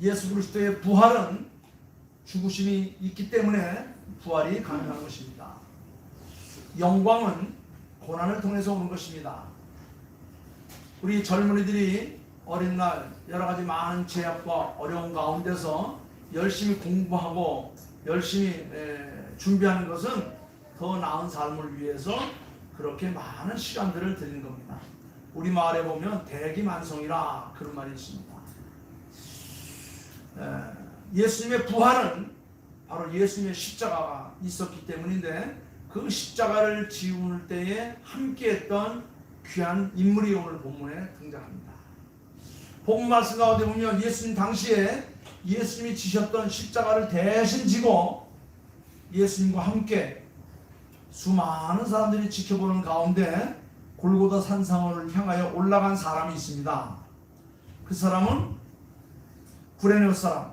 예수 그리스도의 부활은 죽으심이 있기 때문에 부활이 가능한 것입니다. 영광은 고난을 통해서 오는 것입니다. 우리 젊은이들이 어린 날 여러 가지 많은 제약과 어려운 가운데서 열심히 공부하고 열심히 에, 준비하는 것은 더 나은 삶을 위해서 그렇게 많은 시간들을 드리는 겁니다. 우리 마을에 보면 대기만성이라 그런 말이 있습니다. 에, 예수님의 부활은 바로 예수님의 십자가가 있었기 때문인데 그 십자가를 지울 때에 함께했던 귀한 인물이 오늘 본문에 등장합니다. 본문 말씀 가운데 보면 예수님 당시에 예수님이 지셨던 십자가를 대신 지고 예수님과 함께 수많은 사람들이 지켜보는 가운데 골고다 산상을 향하여 올라간 사람이 있습니다. 그 사람은 구레네 사람,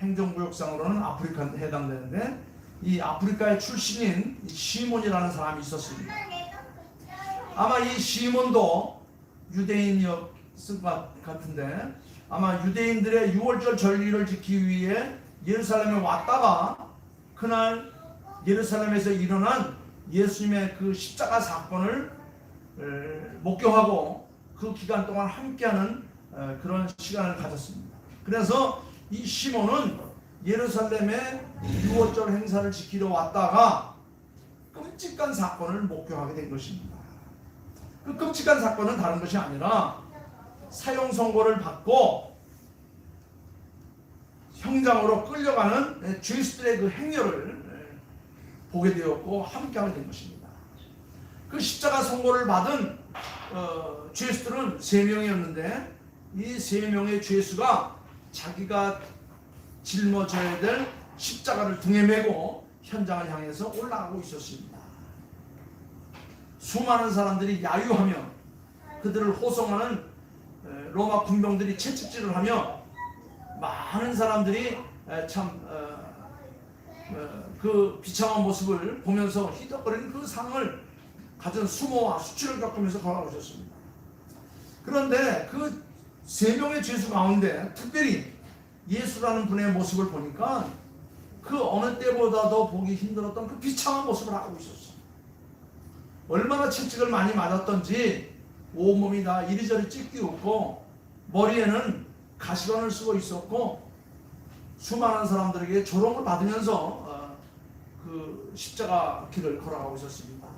행정구역상으로는 아프리카 해당되는데 이 아프리카의 출신인 이 시몬이라는 사람이 있었습니다. 아마 이 시몬도 유대인이었을 것 같은데 아마 유대인들의 6월절 절기를 지키기 위해 예루살렘에 왔다가 그날 예루살렘에서 일어난 예수님의 그 십자가 사건을 에, 목격하고 그 기간 동안 함께하는 에, 그런 시간을 가졌습니다. 그래서 이 시몬은 예루살렘에 6월절 행사를 지키러 왔다가 끔찍한 사건을 목격하게 된 것입니다. 그 끔찍한 사건은 다른 것이 아니라 사형 선고를 받고 형장으로 끌려가는 죄수들의 그 행렬을 보게 되었고 함께하게 된 것입니다. 그 십자가 선고를 받은 어, 죄수들은 세 명이었는데 이 세 명의 죄수가 자기가 짊어져야 될 십자가를 등에 메고 현장을 향해서 올라가고 있었습니다. 수많은 사람들이 야유하며 그들을 호송하는 에, 로마 군병들이 채찍질을 하며 많은 사람들이 에, 참 어, 어, 그 비참한 모습을 보면서 희덕거리는 그 상을 가진 수모와 수치를 겪으면서 걸어오셨습니다. 그런데 그 세 명의 죄수 가운데 특별히 예수라는 분의 모습을 보니까 그 어느 때보다도 보기 힘들었던 그 비참한 모습을 하고 있었어요. 얼마나 채찍을 많이 맞았던지 온몸이 다 이리저리 찢기웠고 머리에는 가시관을 쓰고 있었고 수많은 사람들에게 조롱을 받으면서 어, 그 십자가 길을 걸어가고 있었습니다.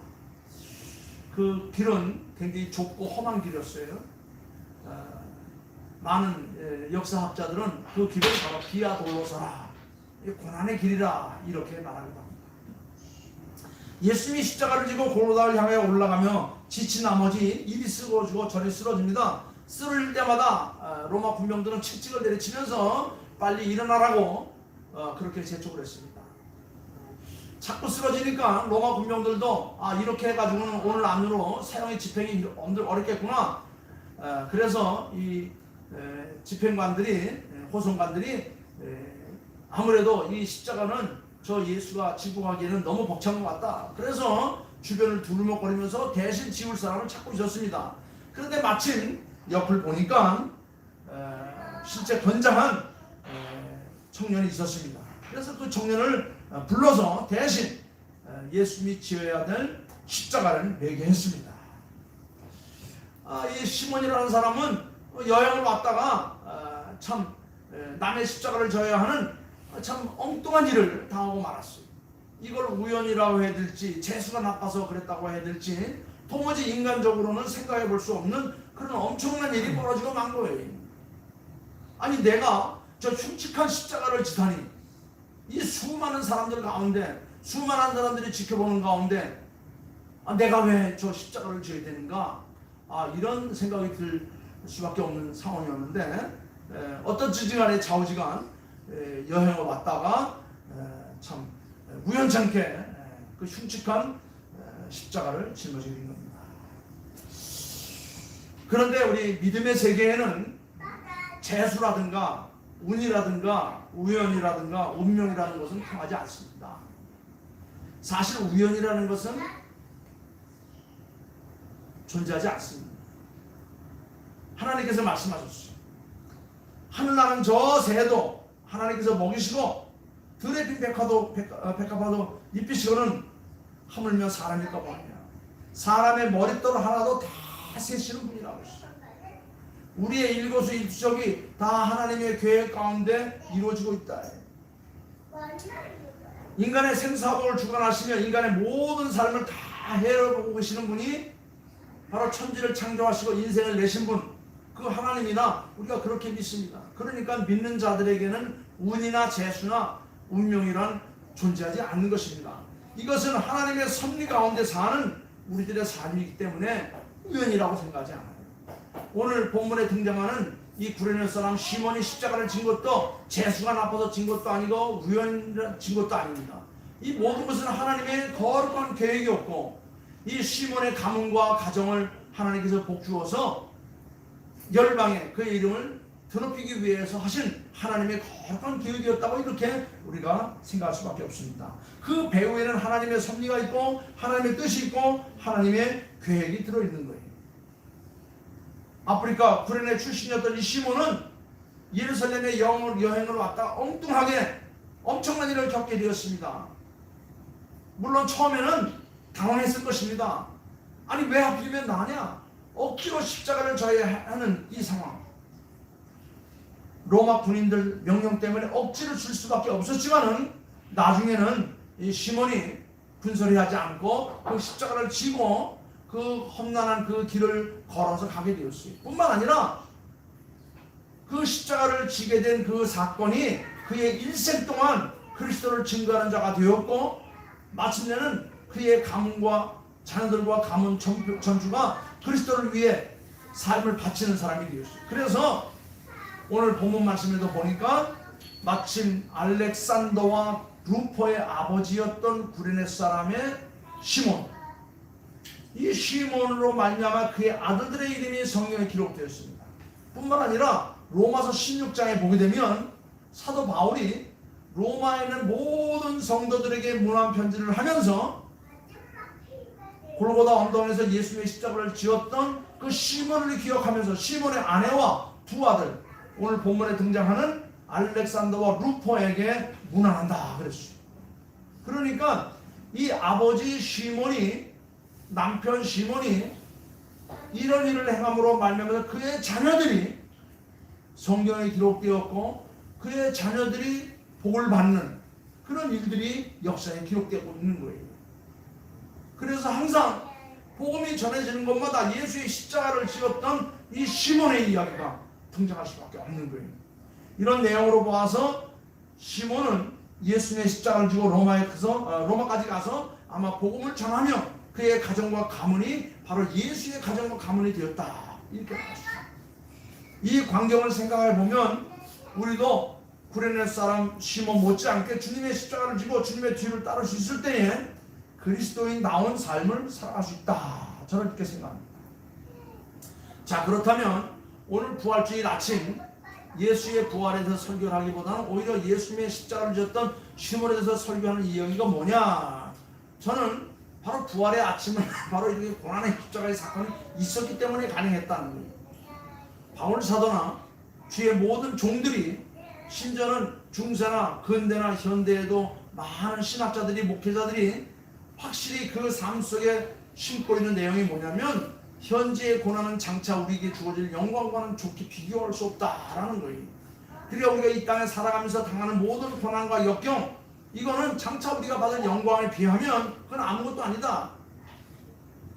그 길은 굉장히 좁고 험한 길이었어요. 어, 많은 예, 역사학자들은 그 길을 바로 비아 돌로서라 이 고난의 길이라 이렇게 말하기도 합니다. 예수님이 십자가를 지고 골고다를 향해 올라가며 지친 나머지 이리 쓰러지고 저리 쓰러집니다. 쓰러질 때마다 아, 로마 군병들은 채찍을 내리치면서 빨리 일어나라고 어, 그렇게 재촉을 했습니다. 자꾸 쓰러지니까 로마 군병들도 아 이렇게 해가지고는 오늘 안으로 사형의 집행이 엄들 어렵겠구나. 어, 그래서 이 에, 집행관들이 에, 호송관들이 에, 아무래도 이 십자가는 저 예수가 지고 가기에는 너무 벅찬 것 같다. 그래서 주변을 두루먹거리면서 대신 지울 사람을 찾고 있었습니다. 그런데 마침 옆을 보니까 에, 실제 건장한 에, 청년이 있었습니다. 그래서 그 청년을 어, 불러서 대신 에, 예수님이 지어야 될 십자가를 매게 했습니다. 아, 이 시몬이라는 사람은 여행을 왔다가 아, 참 에, 남의 십자가를 져야 하는 참 엉뚱한 일을 당하고 말았어요. 이걸 우연이라고 해야 될지 재수가 나빠서 그랬다고 해야 될지 도무지 인간적으로는 생각해 볼 수 없는 그런 엄청난 일이 벌어지고 만 거예요. 아니 내가 저 흉측한 십자가를 지다니 이 수많은 사람들 가운데 수많은 사람들이 지켜보는 가운데 아, 내가 왜 저 십자가를 지어야 되는가 아, 이런 생각이 들 수밖에 없는 상황이었는데 에, 어떤지 간에 좌우지간 에, 여행을 왔다가 에, 참 우연찮게 에, 그 흉측한 에, 십자가를 짊어지게 된 겁니다. 그런데 우리 믿음의 세계에는 재수라든가 운이라든가 우연이라든가 운명이라는 것은 통하지 않습니다. 사실 우연이라는 것은 존재하지 않습니다. 하나님께서 말씀하셨어요. 하늘나는 저 새도 하나님께서 먹이시고 들의 핀 백화도 백, 어, 백합화도 입히시고는 하물며 사람일까 보느냐 사람의 머릿돌 하나도 다 세시는 분이라고 했어요. 우리의 일거수 일투족이 다 하나님의 계획 가운데 이루어지고 있다. 인간의 생사복을 주관하시며 인간의 모든 삶을 다 해로보고 계시는 분이 바로 천지를 창조하시고 인생을 내신 분, 그 하나님이나 우리가 그렇게 믿습니다. 그러니까 믿는 자들에게는 운이나 재수나 운명이란 존재하지 않는 것입니다. 이것은 하나님의 섭리 가운데 사는 우리들의 삶이기 때문에 우연이라고 생각하지 않아요. 오늘 본문에 등장하는 이 구레네 사람 시몬이 십자가를 진 것도 재수가 나빠서 진 것도 아니고 우연히 진 것도 아닙니다. 이 모든 것은 하나님의 거룩한 계획이었고 이 시몬의 가문과 가정을 하나님께서 복주어서 열방에 그의 이름을 드높이기 위해서 하신 하나님의 거룩한 계획이었다고 이렇게 우리가 생각할 수밖에 없습니다. 그 배후에는 하나님의 섭리가 있고 하나님의 뜻이 있고 하나님의 계획이 들어있는 거예요. 아프리카 구레네 출신이었던 이 시몬은 예루살렘의 영을 여행을 왔다 엉뚱하게 엄청난 일을 겪게 되었습니다. 물론 처음에는 당황했을 것입니다. 아니 왜 하필이면 나냐? 억지로 십자가를 져야 하는 이 상황. 로마 군인들 명령 때문에 억지를 줄 수밖에 없었지만은 나중에는 이 시몬이 군소리 하지 않고 그 십자가를 지고 그 험난한 그 길을 걸어서 가게 되었어요. 뿐만 아니라 그 십자가를 지게 된 그 사건이 그의 일생 동안 그리스도를 증거하는 자가 되었고 마침내는 그의 가문과 자녀들과 가문 전- 전주가 그리스도를 위해 삶을 바치는 사람이 되었어요. 그래서 오늘 본문 말씀에도 보니까 마침 알렉산더와 루퍼의 아버지였던 구레네 사람의 시몬 이 시몬으로 말미암아 그의 아들들의 이름이 성경에 기록되었습니다. 뿐만 아니라 로마서 16장에 보게 되면 사도 바울이 로마에 있는 모든 성도들에게 문안 편지를 하면서 골고다 언덕에서 예수의 십자가를 지었던 그 시몬을 기억하면서 시몬의 아내와 두 아들 오늘 본문에 등장하는 알렉산더와 루퍼에게 문안한다 그랬어요. 그러니까 이 아버지 시몬이 남편 시몬이 이런 일을 행함으로 말미암아서 그의 자녀들이 성경에 기록되었고 그의 자녀들이 복을 받는 그런 일들이 역사에 기록되고 있는 거예요. 그래서 항상 복음이 전해지는 것마다 예수의 십자가를 지었던 이 시몬의 이야기가 등장할 수밖에 없는 거예요. 이런 내용으로 보아서 시몬은 예수의 십자가를 지고 로마에 가서 어, 로마까지 가서 아마 복음을 전하며 그의 가정과 가문이 바로 예수의 가정과 가문이 되었다 이렇게. 이 광경을 생각해 보면 우리도 구레네 사람 시몬 못지않게 주님의 십자가를 지고 주님의 뒤를 따를 수 있을 때에 그리스도인 나온 삶을 살아갈 수 있다. 저는 이렇게 생각합니다. 자 그렇다면 오늘 부활주일 아침 예수의 부활에 대해서 설교를 하기보다는 오히려 예수님의 십자가를 지었던 시몬에 대해서 설교하는 이야기가 뭐냐? 저는 바로 부활의 아침을 바로 이렇게 고난의 십자가의 사건이 있었기 때문에 가능했다는 거예요. 바울 사도나 주의 모든 종들이 심지어는 중세나 근대나 현대에도 많은 신학자들이 목회자들이 확실히 그 삶 속에 심고 있는 내용이 뭐냐면 현재의 고난은 장차 우리에게 주어질 영광과는 좋게 비교할 수 없다라는 거예요. 그러니까 우리가 이 땅에 살아가면서 당하는 모든 고난과 역경 이거는 장차 우리가 받을 영광에 비하면 그건 아무것도 아니다.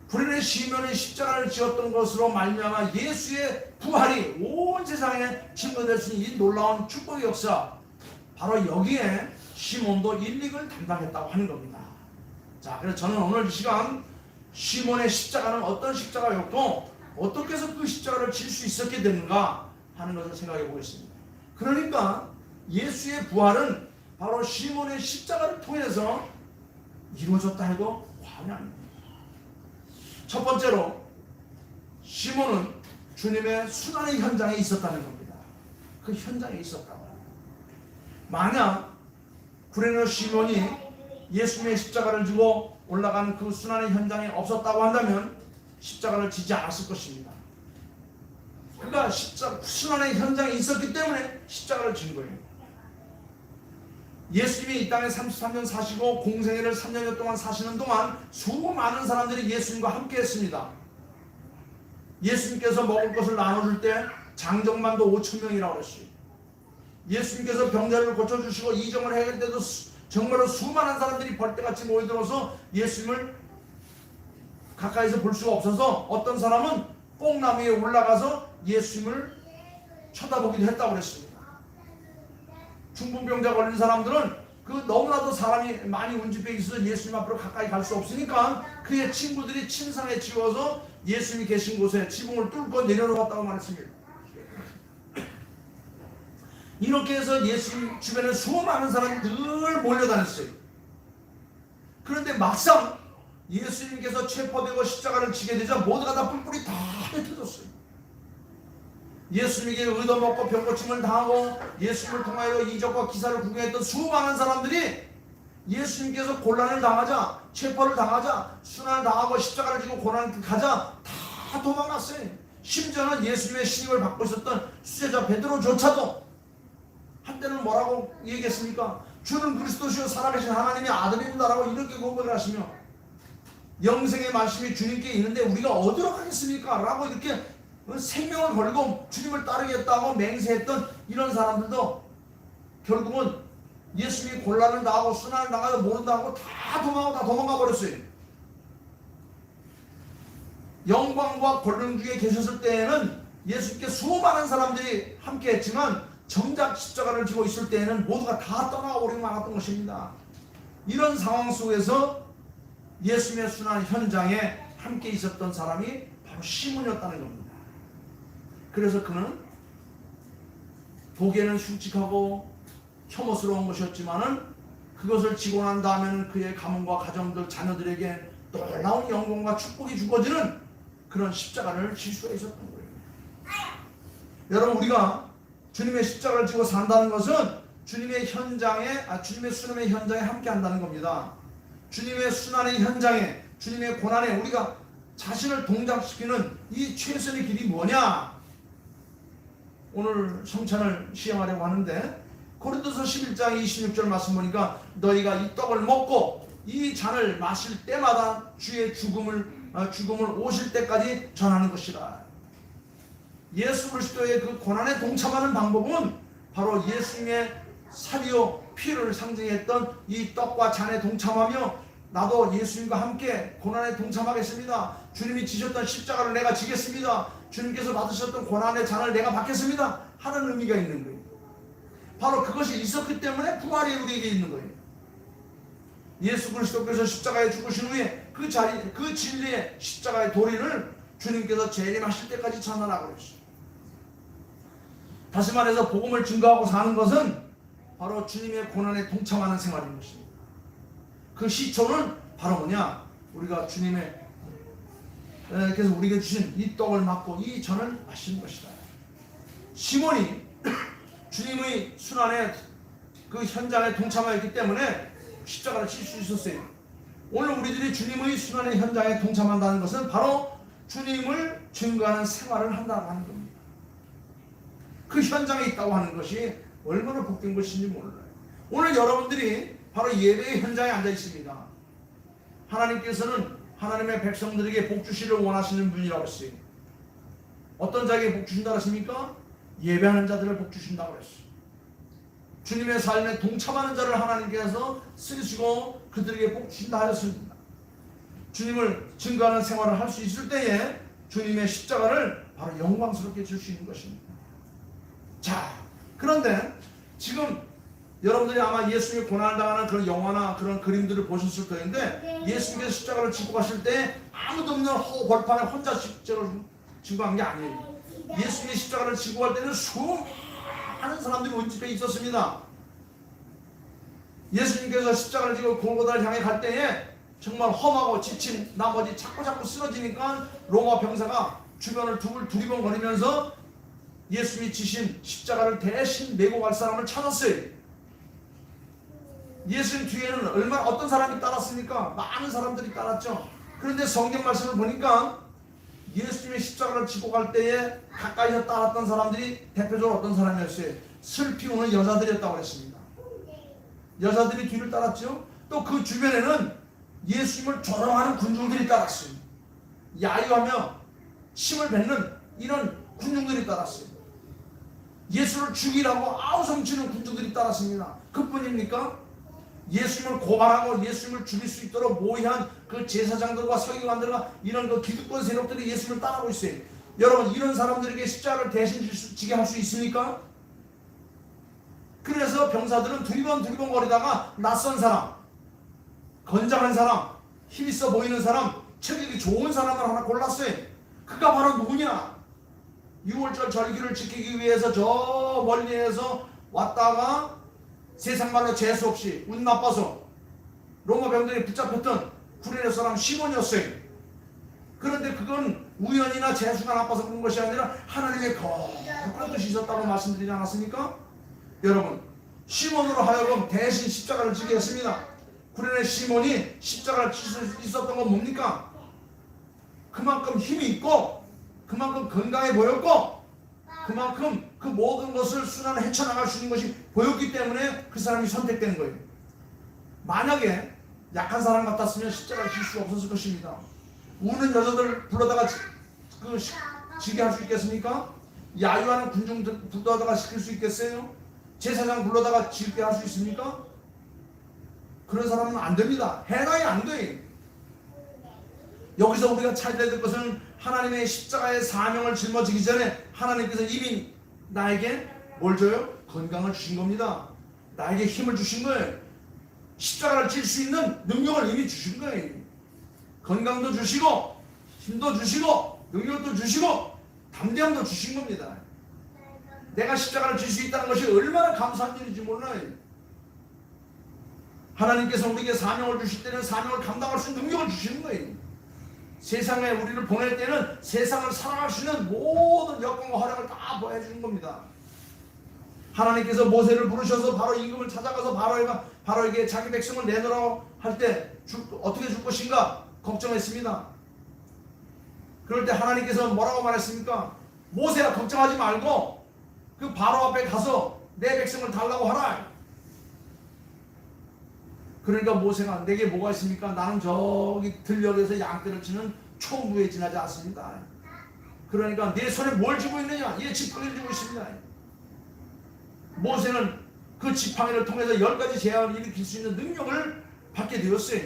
불인의 시면의 십자가를 지었던 것으로 말미암아 예수의 부활이 온 세상에 증거될 수 있는 이 놀라운 축복의 역사 바로 여기에 시몬도 일릭을 담당했다고 하는 겁니다. 자, 그래서 저는 오늘 이 시간 시몬의 십자가는 어떤 십자가였고 어떻게 해서 그 십자가를 질 수 있었게 됐는가 하는 것을 생각해 보겠습니다. 그러니까 예수의 부활은 바로 시몬의 십자가를 통해서 이루어졌다 해도 과언이 아닙니다. 첫 번째로 시몬은 주님의 순환의 현장에 있었다는 겁니다. 그 현장에 있었다고. 만약 구레네 시몬이 예수님의 십자가를 지고 올라간 그 순환의 현장에 없었다고 한다면 십자가를 지지 않았을 것입니다. 그가 십자 순환의 현장에 있었기 때문에 십자가를 진 거예요. 예수님이 이 땅에 33년 사시고 공생애를 3년여 동안 사시는 동안 수많은 사람들이 예수님과 함께 했습니다. 예수님께서 먹을 것을 나눠줄 때 장정만도 5천 명이라고 그랬어요. 예수님께서 병자를 고쳐주시고 이정을 해야 때도 수- 정말로 수많은 사람들이 벌떼같이 모여들어서 예수님을 가까이서 볼 수가 없어서 어떤 사람은 뽕나무 위에 올라가서 예수님을 쳐다보기도 했다고 그랬습니다. 중풍병자 걸린 사람들은 그 너무나도 사람이 많이 운집해 있어서 예수님 앞으로 가까이 갈 수 없으니까 그의 친구들이 침상에 지워서 예수님이 계신 곳에 지붕을 뚫고 내려놓았다고 말했습니다. 이렇게 해서 예수님 주변에 수많은 사람이 늘 몰려다녔어요. 그런데 막상 예수님께서 체포되고 십자가를 지게 되자 모두가 다 뿔뿔이 다 흩어졌어요. 예수님에게 얻어먹고 병고침을 당하고 예수님을 통하여 이적과 기사를 구경했던 수많은 사람들이 예수님께서 곤란을 당하자 체포를 당하자 순환을 당하고 십자가를 지고 고난을 가자 다 도망갔어요. 심지어는 예수님의 신임을 받고 있었던 수제자 베드로조차도 한때는 뭐라고 얘기했습니까? 주는 그리스도시요 살아계신 하나님의 아들입니다라고 이렇게 고백을 하시며 영생의 말씀이 주님께 있는데 우리가 어디로 가겠습니까? 라고 이렇게 생명을 걸고 주님을 따르겠다고 맹세했던 이런 사람들도 결국은 예수님이 곤란을 당하고 순환을 당하고 모른다고 다 도망하고 다 도망가 버렸어요. 영광과 권능 중에 계셨을 때에는 예수님께 수많은 사람들이 함께 했지만 정작 십자가를 지고 있을 때에는 모두가 다 떠나가 버리고 말았던 것입니다. 이런 상황 속에서 예수님의 순환 현장에 함께 있었던 사람이 바로 시몬이었다는 겁니다. 그래서 그는 보기에는 흉측하고 혐오스러운 것이었지만은 그것을 지고 난 다음에는 그의 가문과 가정들 자녀들에게 놀라운 영광과 축복이 주어지는 그런 십자가를 질 수가 있었던 거예요. 여러분 우리가 주님의 십자가를 지고 산다는 것은 주님의 현장에 아, 주님의 순환의 현장에 함께 한다는 겁니다. 주님의 순환의 현장에 주님의 고난에 우리가 자신을 동작시키는 이 최선의 길이 뭐냐? 오늘 성찬을 시행하려고 하는데 고린도서 11장 26절 말씀 보니까 너희가 이 떡을 먹고 이 잔을 마실 때마다 주의 죽음을 어, 죽음을 오실 때까지 전하는 것이라. 예수 그리스도의 그 고난에 동참하는 방법은 바로 예수님의 살이요 피를 상징했던 이 떡과 잔에 동참하며 나도 예수님과 함께 고난에 동참하겠습니다. 주님이 지셨던 십자가를 내가 지겠습니다. 주님께서 받으셨던 고난의 잔을 내가 받겠습니다. 하는 의미가 있는 거예요. 바로 그것이 있었기 때문에 부활이 우리에게 있는 거예요. 예수 그리스도께서 십자가에 죽으신 후에 그 자리, 그 진리의 십자가의 도리를 주님께서 재림하실 때까지 전하라고 그랬어요. 다시 말해서 복음을 증거하고 사는 것은 바로 주님의 고난에 동참하는 생활인 것입니다. 그 시초는 바로 뭐냐? 우리가 주님의 에, 그래서 우리에게 주신 이 떡을 맞고 이 전을 마시는 것이다. 시몬이 주님의 순환에 그 현장에 동참하였기 때문에 십자가를 칠 수 있었어요. 오늘 우리들이 주님의 순환의 현장에 동참한다는 것은 바로 주님을 증거하는 생활을 한다는 겁니다. 그 현장에 있다고 하는 것이 얼마나 복된 것인지 몰라요. 오늘 여러분들이 바로 예배의 현장에 앉아 있습니다. 하나님께서는 하나님의 백성들에게 복 주시를 원하시는 분이라고 했어요. 어떤 자에게 복 주신다고 하십니까? 예배하는 자들을 복 주신다고 했어요. 주님의 삶에 동참하는 자를 하나님께서 쓰시고 그들에게 복 주신다 하셨습니다. 주님을 증거하는 생활을 할 수 있을 때에 주님의 십자가를 바로 영광스럽게 줄 수 있는 것입니다. 자, 그런데 지금 여러분들이 아마 예수님이 고난을 당하는 그런 영화나 그런 그림들을 보셨을 텐데 예수님께서 십자가를 지고 가실 때 아무도 없는 허 벌판에 혼자 십자가를 지고 간 게 아니에요. 예수님이 십자가를 지고 갈 때는 수많은 사람들이 운집해 있었습니다. 예수님께서 십자가를 지고 골고다를 향해 갈 때에 정말 험하고 지친 나머지 자꾸 자꾸 쓰러지니까 로마 병사가 주변을 두글 두리번 거리면서 예수님이 지신 십자가를 대신 메고 갈 사람을 찾았어요. 예수님 뒤에는 얼마나 어떤 사람이 따랐습니까? 많은 사람들이 따랐죠. 그런데 성경 말씀을 보니까 예수님의 십자가를 지고 갈 때에 가까이서 따랐던 사람들이 대표적으로 어떤 사람이었어요? 슬피 우는 여자들이었다고 그랬습니다. 여자들이 뒤를 따랐죠. 또 그 주변에는 예수님을 조롱하는 군중들이 따랐어요. 야유하며 침을 뱉는 이런 군중들이 따랐어요. 예수를 죽이라고 아우성치는 군중들이 따랐습니다. 그뿐입니까? 예수님을 고발하고 예수님을 죽일 수 있도록 모의한 그 제사장들과 서기관들과 이런 그 기득권 세력들이 예수님을 따르고 있어요. 여러분 이런 사람들에게 십자가를 대신 지게 할 수 있습니까? 그래서 병사들은 두리번 두리번 거리다가 낯선 사람, 건장한 사람, 힘있어 보이는 사람, 체격이 좋은 사람을 하나 골랐어요. 그가 바로 누구냐? 6월절 절기를 지키기 위해서 저 멀리에서 왔다가 세상 말로 재수 없이 운 나빠서 로마 병들이 붙잡혔던 구레네 사람 시몬이었어요. 그런데 그건 우연이나 재수가 나빠서 그런 것이 아니라 하나님의 거룩한 뜻이 있었다고 말씀드리지 않았습니까? 여러분 시몬으로 하여금 대신 십자가를 지게 했습니다. 구레네 시몬이 십자가를 질수 있었던 건 뭡니까? 그만큼 힘이 있고 그만큼 건강해 보였고 그만큼 그 모든 것을 순환 헤쳐나갈 수 있는 것이 보였기 때문에 그 사람이 선택된 거예요. 만약에 약한 사람 같았으면 십자가를 질수 없었을 것입니다. 우는 여자들 불러다가 지- 그 시- 지게 할 수 있겠습니까? 야유하는 군중들 불러다가 시킬 수 있겠어요? 제사장 불러다가 지게 할 수 있습니까? 그런 사람은 안 됩니다. 해당이 안 돼. 여기서 우리가 찾아야 될 것은 하나님의 십자가의 사명을 짊어지기 전에 하나님께서 이미 나에게 뭘 줘요? 건강을 주신 겁니다. 나에게 힘을 주신 거예요. 십자가를 질 수 있는 능력을 이미 주신 거예요. 건강도 주시고 힘도 주시고 능력도 주시고 담대함도 주신 겁니다. 내가 십자가를 질 수 있다는 것이 얼마나 감사한 일인지 몰라요. 하나님께서 우리에게 사명을 주실 때는 사명을 감당할 수 있는 능력을 주시는 거예요. 세상에 우리를 보낼 때는 세상을 살아갈 수 있는 모든 여건과 활약을 다 보여주는 겁니다. 하나님께서 모세를 부르셔서 바로 임금을 찾아가서 바로에게, 바로에게 자기 백성을 내놓으라고 할 때 어떻게 줄 것인가 걱정했습니다. 그럴 때 하나님께서 뭐라고 말했습니까? 모세야 걱정하지 말고 그 바로 앞에 가서 내 백성을 달라고 하라. 그러니까 모세가 내게 뭐가 있습니까? 나는 저기 들녘에서 양떼를 치는 총부에 지나지 않습니다. 그러니까 내 손에 뭘 쥐고 있느냐? 얘 지팡이를 쥐고 있습니다. 모세는 그 지팡이를 통해서 열 가지 재앙을 일으킬 수 있는 능력을 받게 되었어요.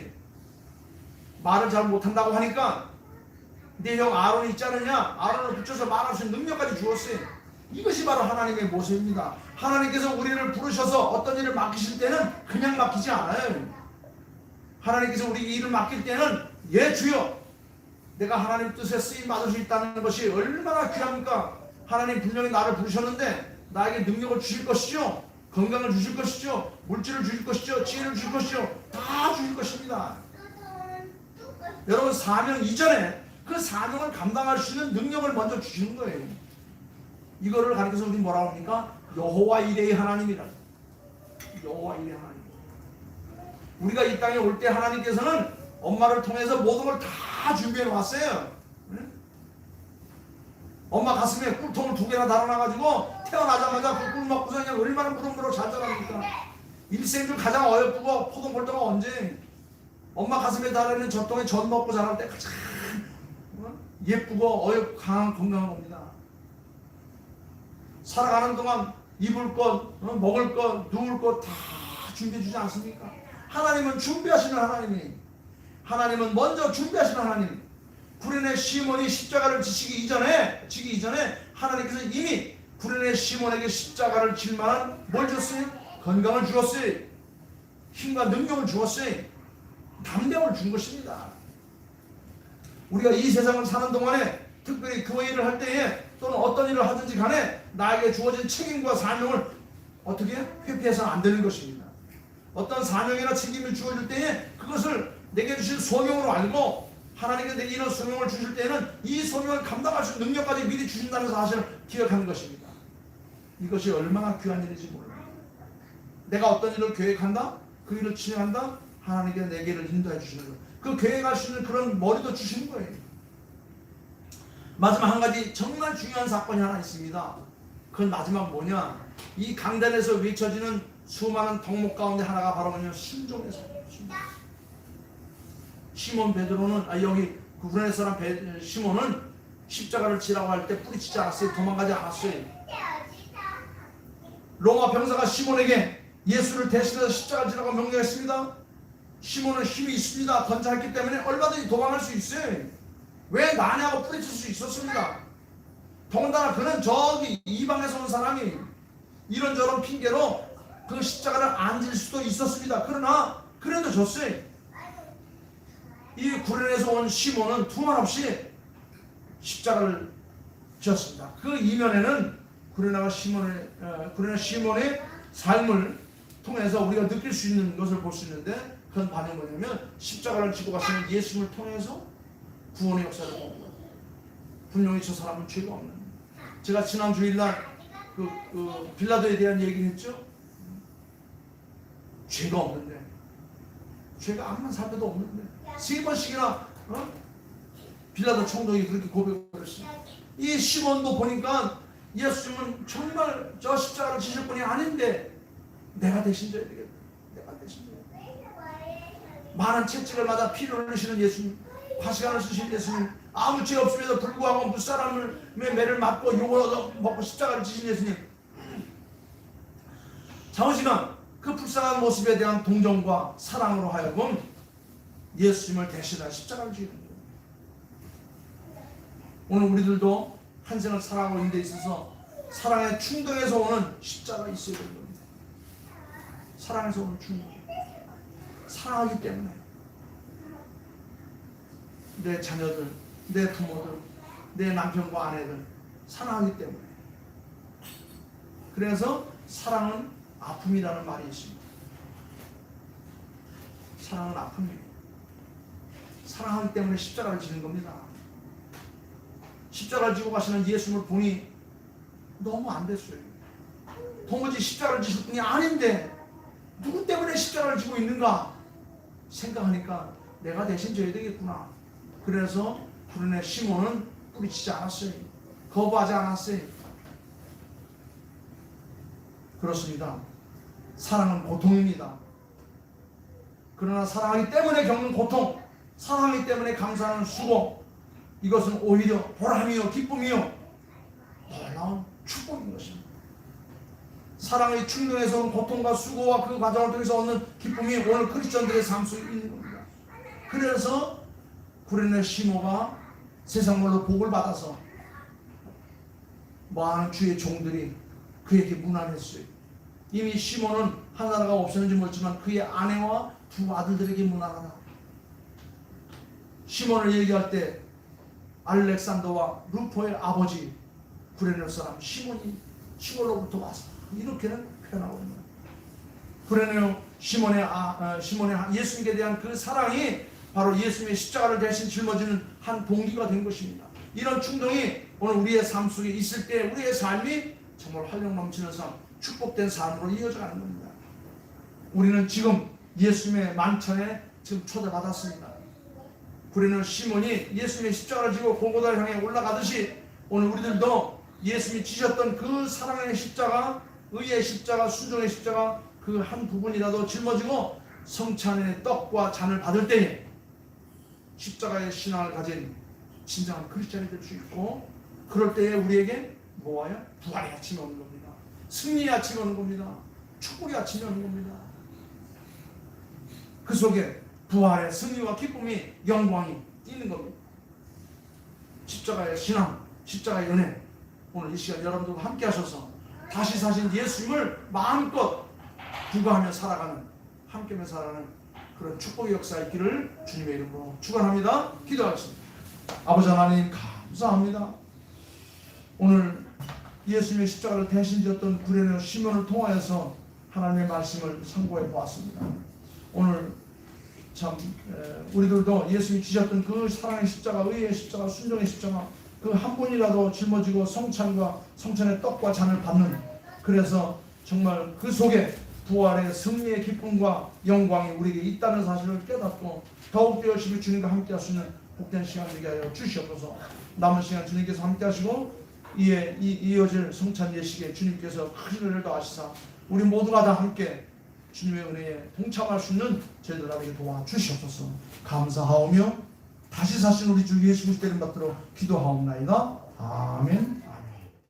말을 잘 못한다고 하니까 내 형 아론이 있지 않느냐? 아론을 붙여서 말할 수 있는 능력까지 주었어요. 이것이 바로 하나님의 모습입니다. 하나님께서 우리를 부르셔서 어떤 일을 맡기실 때는 그냥 맡기지 않아요. 하나님께서 우리에게 일을 맡길 때는 예 주여 내가 하나님 뜻에 쓰임 받을 수 있다는 것이 얼마나 귀합니까? 하나님 분명히 나를 부르셨는데 나에게 능력을 주실 것이죠. 건강을 주실 것이죠. 물질을 주실 것이죠. 지혜를 주실 것이죠. 다 주실 것입니다. 여러분 사명 이전에 그 사명을 감당할 수 있는 능력을 먼저 주시는 거예요. 이거를 가르쳐서 우리 뭐라고 합니까? 여호와 이레의 하나님이라. 여호와 이레의 하나님. 우리가 이 땅에 올 때 하나님께서는 엄마를 통해서 모든 걸 다 준비해 놨어요. 응? 엄마 가슴에 꿀통을 두 개나 달아놔가지고 태어나자마자 그 꿀 먹고서 그냥 얼마나 무럭무럭 잘 자랍니까? 일생 중 가장 어여쁘고 포동 볼 때가 언제? 엄마 가슴에 달아있는 젖통에 젖 먹고 자랄 때 가장 어? 예쁘고 어여 강한 건강한 겁니다. 살아가는 동안 입을 것, 어, 먹을 것, 누울 것 다 준비해 주지 않습니까? 하나님은 준비하시는 하나님이 하나님은 먼저 준비하시는 하나님. 구레네 시몬이 십자가를 지시기 이전에 지기 이전에 하나님께서 이미 구레네 시몬에게 십자가를 질 만한 뭘 줬어요? 건강을 주었어요. 힘과 능력을 주었어요. 담대함을 준 것입니다. 우리가 이 세상을 사는 동안에 특별히 교회 일을 할 때에 또는 어떤 일을 하든지 간에 나에게 주어진 책임과 사명을 어떻게 회피해서는 안 되는 것입니다. 어떤 사명이나 책임을 주어질 때에 그것을 내게 주신 소명으로 알고 하나님께 내게 이런 소명을 주실 때에는 이 소명을 감당할 수 있는 능력까지 미리 주신다는 사실을 기억하는 것입니다. 이것이 얼마나 귀한 일인지 몰라요. 내가 어떤 일을 계획한다? 그 일을 진행한다? 하나님께 내게 를 인도해 주시는 거예요. 그 계획할 수 있는 그런 머리도 주시는 거예요. 마지막 한 가지 정말 중요한 사건이 하나 있습니다. 그건 마지막 뭐냐? 이 강단에서 외쳐지는 수많은 덕목 가운데 하나가 바로 뭐냐? 순종의 사건입니다. 시몬 베드로는 아 여기 구분의 사람 베, 시몬은 십자가를 지라고 할 때 뿌리치지 않았어요. 도망가지 않았어요. 로마 병사가 시몬에게 예수를 대신해서 십자가 지라고 명령했습니다. 시몬은 힘이 있습니다. 던져했기 때문에 얼마든지 도망갈 수 있어요. 왜 나냐고 뿌리칠 수 있었습니다. 더군다나 그는 저기 이방에서 온 사람이 이런저런 핑계로 그 십자가를 앉을 수도 있었습니다. 그러나 그래도 졌어요. 이 구련에서 온 시몬은 두말 없이 십자가를 지었습니다. 그 이면에는 구레나가 시몬의 어, 구레나 시몬의 삶을 통해서 우리가 느낄 수 있는 것을 볼 수 있는데 그건 반응이 뭐냐면 십자가를 지고 가시는 예수님을 통해서 구원의 역사를 보는 거예요. 분명히 저 사람은 죄가 없는. 제가 지난 주일날 그, 그 빌라도에 대한 얘기를 했죠. 죄가 없는데 죄가 아무런 살때도 없는데 세 번씩이나 어? 빌라도 총독이 그렇게 고백을 했어요. 이 시몬도 보니까 예수님은 정말 저 십자가를 지실 분이 아닌데 내가 대신 져야 되겠다. 내가 대신 져야 돼. 많은 채찍을 맞아 피를 흘리시는 예수님, 화시간을 쓰신 예수님, 아무 죄 없음에도 불구하고 무사람을 매를 맞고 욕을 얻어 먹고 십자가를 지신 예수님. 잠시만 그 불쌍한 모습에 대한 동정과 사랑으로 하여금 예수님을 대신한 십자가를 지는. 오늘 우리들도 한 생을 살아가고 있는 데 있어서 사랑의 충동에서 오는 십자가 있어야 되는 겁니다. 사랑에서 오는 충동. 사랑하기 때문에 내 자녀들, 내 부모들, 내 남편과 아내들 사랑하기 때문에 그래서 사랑은 아픔이라는 말이 있습니다. 사랑은 아픔이에요. 사랑하기 때문에 십자가를 지는 겁니다. 십자가를 지고 가시는 예수님을 보니 너무 안 됐어요. 도무지 십자가를 지실 분이 아닌데 누구 때문에 십자가를 지고 있는가 생각하니까 내가 대신 져야 되겠구나. 그래서 구른의 시몬은 뿌리치지 않았어요. 거부하지 않았어요. 그렇습니다. 사랑은 고통입니다. 그러나 사랑하기 때문에 겪는 고통, 사랑하기 때문에 감사하는 수고, 이것은 오히려 보람이요 기쁨이요 놀라운 축복인 것입니다. 사랑의 충동에서 온 고통과 수고와 그 과정을 통해서 얻는 기쁨이 오늘 크리스천들의 삶 속에 있는 겁니다. 그래서 구레네 시모가 세상물로 복을 받아서 많은 주의 종들이 그에게 무난했어요. 이미 시몬은 하나가 없었는지 모르지만 그의 아내와 두 아들들에게 무난하다. 시몬을 얘기할 때 알렉산더와 루포의 아버지 구레네 사람 시몬이 시골로부터 와서 이렇게는 표현하고 있는 구레네 시몬의 아, 어, 시몬의 예수님께 대한 그 사랑이 바로 예수님의 십자가를 대신 짊어지는 한 동기가 된 것입니다. 이런 충동이 오늘 우리의 삶 속에 있을 때 우리의 삶이 정말 활력 넘치는 삶, 축복된 삶으로 이어져가는 겁니다. 우리는 지금 예수님의 만찬에 지금 초대받았습니다. 우리는 시몬이 예수님의 십자가를 지고 고고다를 향해 올라가듯이 오늘 우리들도 예수님이 지셨던 그 사랑의 십자가, 의의 십자가, 순종의 십자가 그 한 부분이라도 짊어지고 성찬의 떡과 잔을 받을 때에 십자가의 신앙을 가진 진정한 크리스천이 될 수 있고 그럴 때에 우리에게 뭐와요? 부활의 아침이 오는 겁니다. 승리의 아침이 오는 겁니다. 축복의 아침이 오는 겁니다. 그 속에 부활의 승리와 기쁨이 영광이 있는 겁니다. 십자가의 신앙, 십자가의 은혜 오늘 이 시간 여러분들과 함께 하셔서 다시 사신 예수님을 마음껏 부가하며 살아가는 함께며 살아가는 그런 축복의 역사 있기를 주님의 이름으로 축원합니다. 기도하겠습니다. 아버지 하나님 감사합니다. 오늘 예수님의 십자가를 대신 지었던 구레네 시몬을 통하여서 하나님의 말씀을 선고해 보았습니다. 오늘 참 에, 우리들도 예수님이 지셨던 그 사랑의 십자가, 의의 십자가, 순종의 십자가 그 한 분이라도 짊어지고 성찬과 성찬의 떡과 잔을 받는 그래서 정말 그 속에 부활의 승리의 기쁨과 영광이 우리에게 있다는 사실을 깨닫고 더욱더 열심히 주님과 함께 할 수 있는 복된 시간 되게 하여 주시옵소서. 남은 시간 주님께서 함께 하시고 이에 이 이어질 성찬 예식에 주님께서 큰 은혜를 더하시사 우리 모두가 다 함께 주님의 은혜에 동참할 수 있는 저희들 에게 도와주시옵소서. 감사하오며 다시 사신 우리 주 예수 그리스도를 받들어 기도하옵나이다. 아멘.